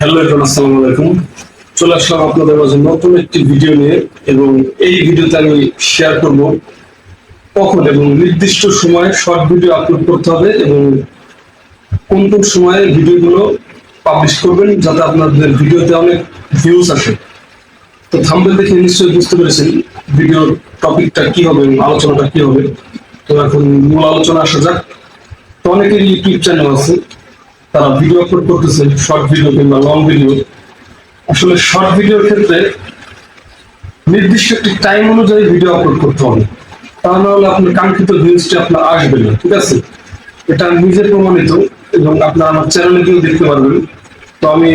Hello everyone, আসসালামু আলাইকুম। চলে আসলাম আপনাদের মাঝে নতুন একটি ভিডিও নিয়ে এবং এই ভিডিওতে আমি শেয়ার করব কখন এবং নির্দিষ্ট সময়ে শর্ট ভিডিও আপলোড করতে হবে এবং কোন কোন সময়ে ভিডিওগুলো পাবলিশ করবেন যাতে আপনাদের ভিডিওতে অনেক ভিউজ আসে। তো থাম্বেল দেখে নিশ্চয়ই বুঝতে পেরেছেন ভিডিওর টপিকটা কি হবে আলোচনাটা কি হবে। তো এখন মূল আলোচনা আসা যাক। তো অনেকের ইউটিউব চ্যানেল আছে। তারা ভিডিও আপলোড করতেছে শর্ট ভিডিও কিংবা লং ভিডিও আসলে শর্ট ভিডিওর ক্ষেত্রে নির্দিষ্ট একটি টাইম অনুযায়ী ভিডিও আপলোড করতে হবে। তা না হলে আপনার কাঙ্ক্ষিত ভিউজটি আপনার আসবে না, ঠিক আছে? এটা নিজে প্রমাণিত এবং আপনার আমার চ্যানেলে গিয়েও দেখতে পারবেন। তো আমি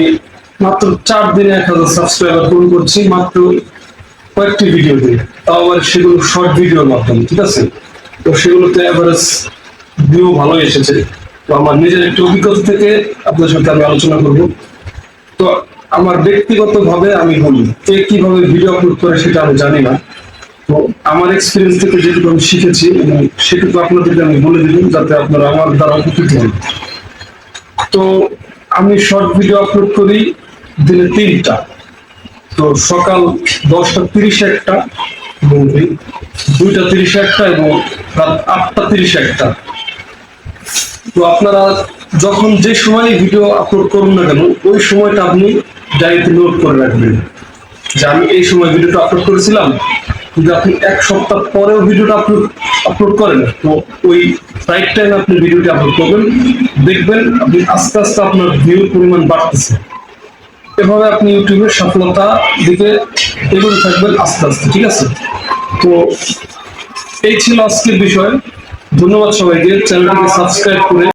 মাত্র চার দিনে এক হাজার সাবস্ক্রাইবার পূরণ করছি, মাত্র কয়েকটি ভিডিও দিয়ে। তাও আবার সেগুলো শর্ট ভিডিওর মাধ্যমে, ঠিক আছে? তো সেগুলোতে অ্যাভারেজ ভিউ ভালোই এসেছে। তো আমার নিজের একটি অভিজ্ঞতা থেকে আপনাদের সাথে আমি আলোচনা করব। তো আমার ব্যক্তিগত ভাবে আমি বলি কে কীভাবে ভিডিও আপলোড করে সেটা আমি জানি না। তো আমার এক্সপিরিয়েন্স থেকে যেটুকু আমি শিখেছি এবং সেটুকু আপনাদেরকে আমি বলে দিলাম যাতে আপনারা আমার দ্বারা উপকৃত হন। তো আমি শর্ট ভিডিও আপলোড করি দিনে তিনটা। তো সকাল দশটা তিরিশে একটা দুইটা তিরিশে একটা, এবং রাত আটটা তিরিশে একটা। তো আপনারা যখন যে সময় ভিডিও আপলোড করুন না কেন, ওই সময়টা আপনি ডায়েরিতে নোট করে রাখবেন। যে আমি এই সময় ভিডিওটা আপলোড করেছিলাম যদি আপনি এক সপ্তাহ পরেও ভিডিওটা আপলোড আপলোড করেন, তো ওই রাইট টাইম আপনি ভিডিওটা আপলোড করবেন, দেখবেন আপনি আস্তে আস্তে আপনার ভিউর পরিমাণ বাড়তেছে। এভাবে আপনি ইউটিউবের সফলতা দিকে এগোতে থাকবেন আস্তে আস্তে, ঠিক আছে? তো এই ছিল আজকের বিষয়। ধন্যবাদ সবাইকে চ্যানেলটিকে সাবস্ক্রাইব করে